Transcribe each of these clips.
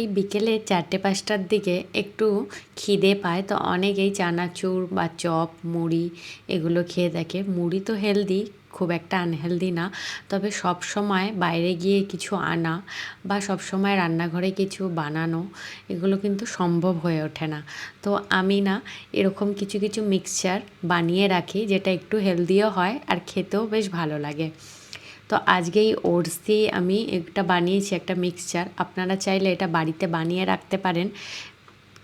এই বিকেলে চারটে পাঁচটার দিকে একটু খিদে পায়, তো অনেকেই চানাচুর বা চপ, মুড়ি এগুলো খেয়ে থাকে মুড়ি তো হেলদি খুব একটা আনহেলদি না, তবে সব সময় বাইরে গিয়ে কিছু আনা বা সব সময় রান্নাঘরে কিছু বানানো এগুলো কিন্তু সম্ভব হয়ে ওঠে না। তো আমি না এরকম কিছু কিছু মিক্সচার বানিয়ে রাখি যেটা একটু হেলদিও হয় আর খেতেও বেশ ভালো লাগে। তো আজকে এই ওটস দিয়ে আমি একটা বানিয়েছি, একটা মিক্সচার আপনারা চাইলে এটা বাড়িতে বানিয়ে রাখতে পারেন।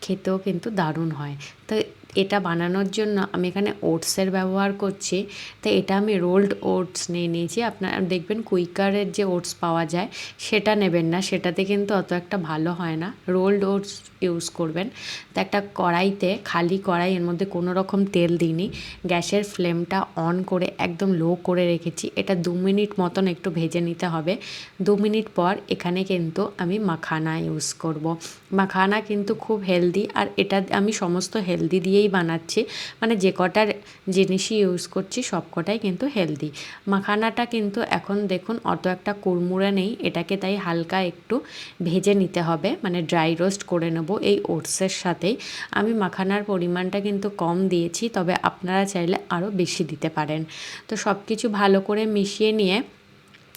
খেতেও কিন্তু দারুণ হয়। তো এটা বানানোর জন্য আমি এখানে ওটসের ব্যবহার করছি। তো এটা আমি রোল্ড ওটস নিয়ে নিয়েছি। আপনারা দেখবেন কুইকারের যে ওটস পাওয়া যায়, সেটা নেবেন না। সেটাতে কিন্তু অত একটা ভালো হয় না। রোল্ড ওটস ইউজ করবেন। তো একটা কড়াইতে, খালি কড়াই, এর মধ্যে কোনো রকম তেল দিইনি। গ্যাসের ফ্লেমটা অন করে একদম লো করে রেখেছি। এটা দু মিনিট মতন একটু ভেজে নিতে হবে। দু মিনিট পর এখানে কিন্তু আমি মাখানা ইউজ করব। মাখানা কিন্তু খুব হেলদি আর এটা আমি সমস্ত হেলদি দিয়েই বানাচ্ছি। মানে যে কটার জিনিসই ইউজ করছি, সব কটাই কিন্তু হেলদি মাখানাটা কিন্তু এখন দেখুন, অত একটা কুড়মুড়ে নেই। এটাকে তাই হালকা একটু ভেজে নিতে হবে। মানে ড্রাই রোস্ট করে নেব এই ওটসের সাথেই। আমি মাখানার পরিমাণটা কিন্তু কম দিয়েছি, তবে আপনারা চাইলে আরও বেশি দিতে পারেন। তো সব কিছু ভালো করে মিশিয়ে নিয়ে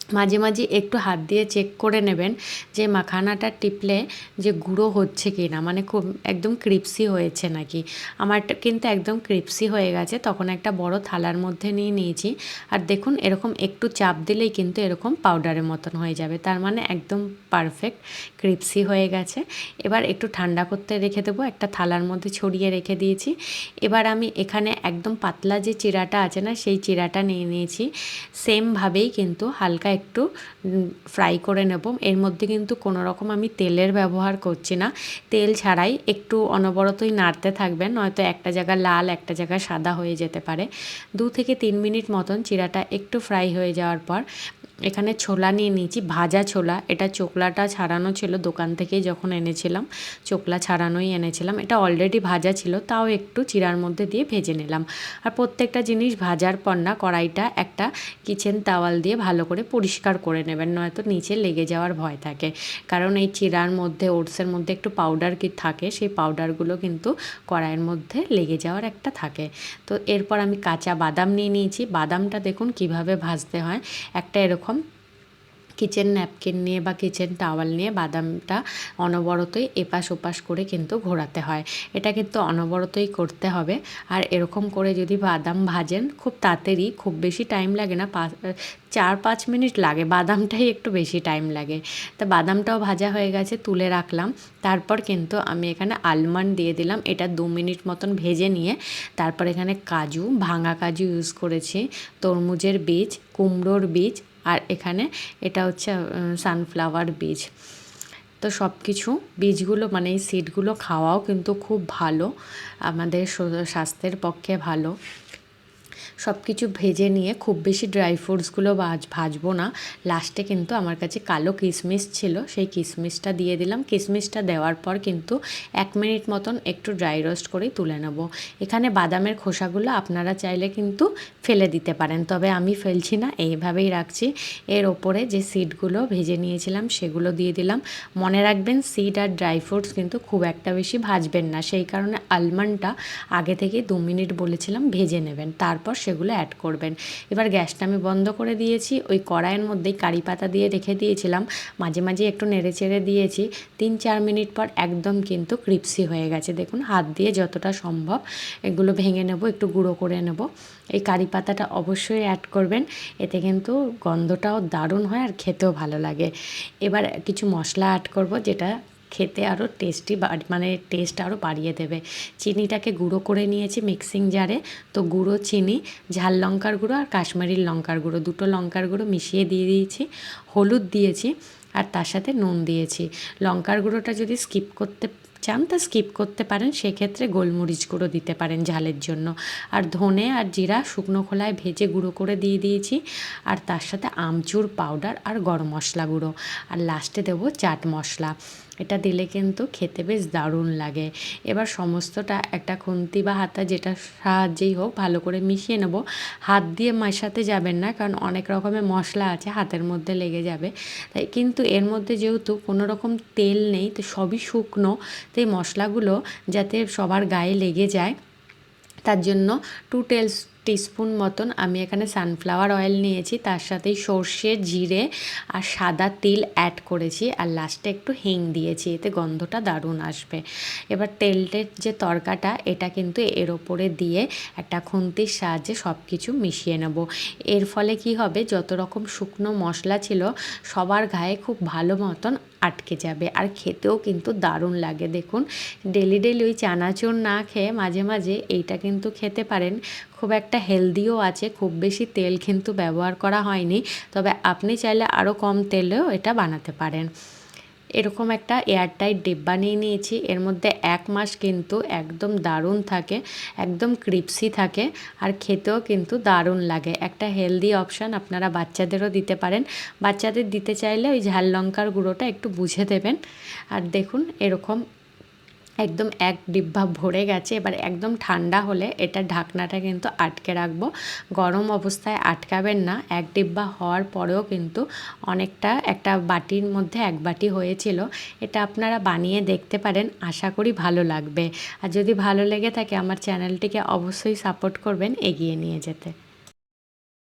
মাঝে মাঝে একটু হাত দিয়ে চেক করে নেবেন যে মাখানাটা টিপলে যে গুঁড়ো হচ্ছে কি না মানে খুব একদম ক্রিপসি হয়েছে নাকি। আমারটা কিন্তু একদম ক্রিপসি হয়ে গেছে। তখন একটা বড় থালার মধ্যে নিয়ে নিয়েছি। আর দেখুন, এরকম একটু চাপ দিলেই কিন্তু এরকম পাউডারের মতন হয়ে যাবে। তার মানে একদম পারফেক্ট ক্রিপসি হয়ে গেছে। এবার একটু ঠান্ডা করতে রেখে দেবো। একটা থালার মধ্যে ছড়িয়ে রেখে দিয়েছি। এবার আমি এখানে একদম পাতলা যে চিরাটা আছে না, সেই চিরাটা নিয়ে নিয়েছি। সেমভাবেই কিন্তু হালকা একটু ফ্রাই করে নেব। এর মধ্যে কিন্তু কোনো রকম আমি তেলের ব্যবহার করছি না। তেল ছাড়াই একটু অনবরতই নাড়তে থাকবেন, নয়তো একটা জায়গা লাল, একটা জায়গা সাদা হয়ে যেতে পারে। দু থেকে তিন মিনিট মতন চিরাটা একটু ফ্রাই হয়ে যাওয়ার পর এখানে ছোলা নিয়ে নিয়েছি, ভাজা ছোলা। এটা চোকলাটা ছাড়ানো ছিল দোকান থেকেই যখন এনেছিলাম, চোকলা ছাড়ানোই এনেছিলাম। এটা অলরেডি ভাজা ছিল, তাও একটু চিরার মধ্যে দিয়ে ভেজে নিলাম। আর প্রত্যেকটা জিনিস ভাজার পর না, কড়াইটা একটা কিচেন তাওয়াল দিয়ে ভালো করে পরিষ্কার করে নেবেন, নয়তো নিচে লেগে যাওয়ার ভয় থাকে। কারণ এই চিরার মধ্যে, ওটসের মধ্যে একটু পাউডার কি থাকে, সেই পাউডারগুলো কিন্তু কড়াইয়ের মধ্যে লেগে যাওয়ার একটা থাকে। তো এরপর আমি কাঁচা বাদাম নিয়ে নিয়েছি। বাদামটা দেখুন কীভাবে ভাজতে হয়। একটা এরকম কিচেন ন্যাপকিন নিয়ে বা কিচেন টাওয়াল নিয়ে বাদামটা অনবরতই এপাশ ওপাশ করে কিন্তু ঘোরাতে হয়। এটা কিন্তু অনবরতই করতে হবে। আর এরকম করে যদি বাদাম ভাজেন, খুব তাড়াতাড়ি, খুব বেশি টাইম লাগে না চার, পাঁচ মিনিট লাগে। বাদামটাই একটু বেশি টাইম লাগে। তা বাদামটাও ভাজা হয়ে গেছে, তুলে রাখলাম। তারপর কিন্তু আমি এখানে আলমন্ড দিয়ে দিলাম। এটা দু মিনিট মতন ভেজে নিয়ে তারপর এখানে কাজু, ভাঙা কাজু ইউজ করেছি। তরমুজের বীজ, কুমড়োর বীজ আর এখানে এটা হচ্ছে সানফ্লাওয়ার বীজ। তো সব কিছু বীজগুলো মানে এই সিডগুলো খাওয়াও কিন্তু খুব ভালো। আমাদের স্বাস্থ্যের পক্ষে ভালো। সব কিছু ভেজে নিয়ে খুব বেশি ড্রাই ফ্রুটসগুলো ভাজ ভাজবো না। লাস্টে কিন্তু আমার কাছে কালো কিশমিশ ছিল, সেই কিশমিশটা দিয়ে দিলাম। কিশমিশটা দেওয়ার পর কিন্তু এক মিনিট মতন একটু ড্রাই রোস্ট করেই তুলে নেব। এখানে বাদামের খোসাগুলো আপনারা চাইলে কিন্তু ফেলে দিতে পারেন, তবে আমি ফেলছি না, এইভাবেই রাখছি। এর ওপরে যে সিডগুলো ভেজে নিয়েছিলাম সেগুলো দিয়ে দিলাম। মনে রাখবেন সিড আর ড্রাই ফ্রুটস কিন্তু খুব একটা বেশি ভাজবেন না, সেই কারণে আলমন্ডটা আগে থেকে দু মিনিট বলেছিলাম ভেজে নেবেন। তারপর সেগুলো অ্যাড করবেন। এবার গ্যাসটা আমি বন্ধ করে দিয়েছি, ওই কড়াইয়ের মধ্যেই কারি পাতা দিয়ে রেখে দিয়েছিলাম। মাঝে মাঝে একটু নেড়ে চেড়ে দিয়েছি, তিন চার মিনিট পর একদম কিন্তু ক্রিপসি হয়ে গেছে। দেখুন, হাত দিয়ে যতটা সম্ভব এগুলো ভেঙে নেব, একটু গুঁড়ো করে নেব। এই কারি পাতাটা অবশ্যই অ্যাড করবেন, এতে কিন্তু গন্ধটাও দারুণ হয় আর খেতেও ভালো লাগে। এবার কিছু মশলা অ্যাড করব, যেটা খেতে আরও টেস্টি মানে টেস্ট আরও বাড়িয়ে দেবে। চিনিটাকে গুঁড়ো করে নিয়েছি মিক্সিং জারে তো গুঁড়ো চিনি, ঝাল লঙ্কার গুঁড়ো আর কাশ্মীরি লঙ্কার গুঁড়ো, দুটো লঙ্কার গুঁড়ো মিশিয়ে দিয়ে দিয়েছি। হলুদ দিয়েছি আর তার সাথে নুন দিয়েছি। লঙ্কার গুঁড়োটা যদি স্কিপ করতে চান তা স্কিপ করতে পারেন, সেক্ষেত্রে গোলমরিচ গুঁড়ো দিতে পারেন ঝালের জন্য। আর ধনে আর জিরা শুকনো খোলায় ভেজে গুঁড়ো করে দিয়ে দিয়েছি। আর তার সাথে আমচুর পাউডার আর গরম মশলা গুঁড়ো। আর লাস্টে দেবো চাট মশলা। এটা দিলে কিন্তু খেতে বেশ দারুণ লাগে। এবার সমস্তটা একটা খুন্তি বা হাতা যেটা সাহায্যেই হোক ভালো করে মিশিয়ে নেব। হাত দিয়ে মেশাতে যাবেন না, কারণ অনেক রকমের মশলা আছে হাতের মধ্যে লেগে যাবে। তাই কিন্তু এর মধ্যে যেহেতু কোনো রকম তেল নেই, তো সবই শুকনো, তো এই মশলাগুলো যাতে সবার গায়ে লেগে যায়, তার জন্য টু টেলস টিস্পুন মতন আমি এখানে সানফ্লাওয়ার অয়েল নিয়েছি, তার সাথেই সর্ষে, জিরে আর সাদা তিল অ্যাড করেছি আর লাস্টে একটু হিং দিয়েছি, এতে গন্ধটা দারুণ আসবে। এবার তেলটের যে তরকাটা, এটা কিন্তু এর ওপরে দিয়ে একটা খুন্তির সাহায্যে সব কিছু মিশিয়ে নেব। এর ফলে কি হবে, যত রকম শুকনো মশলা ছিল, সবার গায়ে খুব ভালো মতন আটকে যাবে। আর খেতেও কিন্তু দারুণ লাগে, দেখুন। ডেলি ডেলি ওই চানাচুর না খেয়ে মাঝে মাঝে এইটা কিন্তু খেতে পারেন। খুব একটা হেলদিও আছে, খুব বেশি তেল কিন্তু ব্যবহার করা হয়নি। তবে আপনি চাইলে আরও কম তেলেও এটা বানাতে পারেন। এরকম একটা এয়ারটাইট ডিব্বা নিয়ে নিয়েছি। এর মধ্যে এক মাস কিন্তু একদম দারুণ থাকে, একদম ক্রিপসি থাকে আর খেতেও কিন্তু দারুণ লাগে। একটা হেলদি অপশান আপনারা বাচ্চাদেরও দিতে পারেন। বাচ্চাদের দিতে চাইলে ওই ঝাল লঙ্কার গুঁড়োটা একটু বুঝে দেবেন। আর দেখুন, এরকম একদম এক ডিব্বা ভরে গেছে, এবার একদম ঠান্ডা হলে এটা ঢাকনাটা কিন্তু আটকে রাখব। গরম অবস্থায় আটকাবেন না, এক ডিব্বা হওয়ার পরেও কিন্তু অনেকটা একটা বাটির মধ্যে এক বাটি হয়েছিল। এটা আপনারা বানিয়ে দেখতে পারেন, আশা করি ভালো লাগবে। আর যদি ভালো লেগে থাকে, আমার চ্যানেলটিকে অবশ্যই সাপোর্ট করবেন, এগিয়ে নিয়ে যেতে।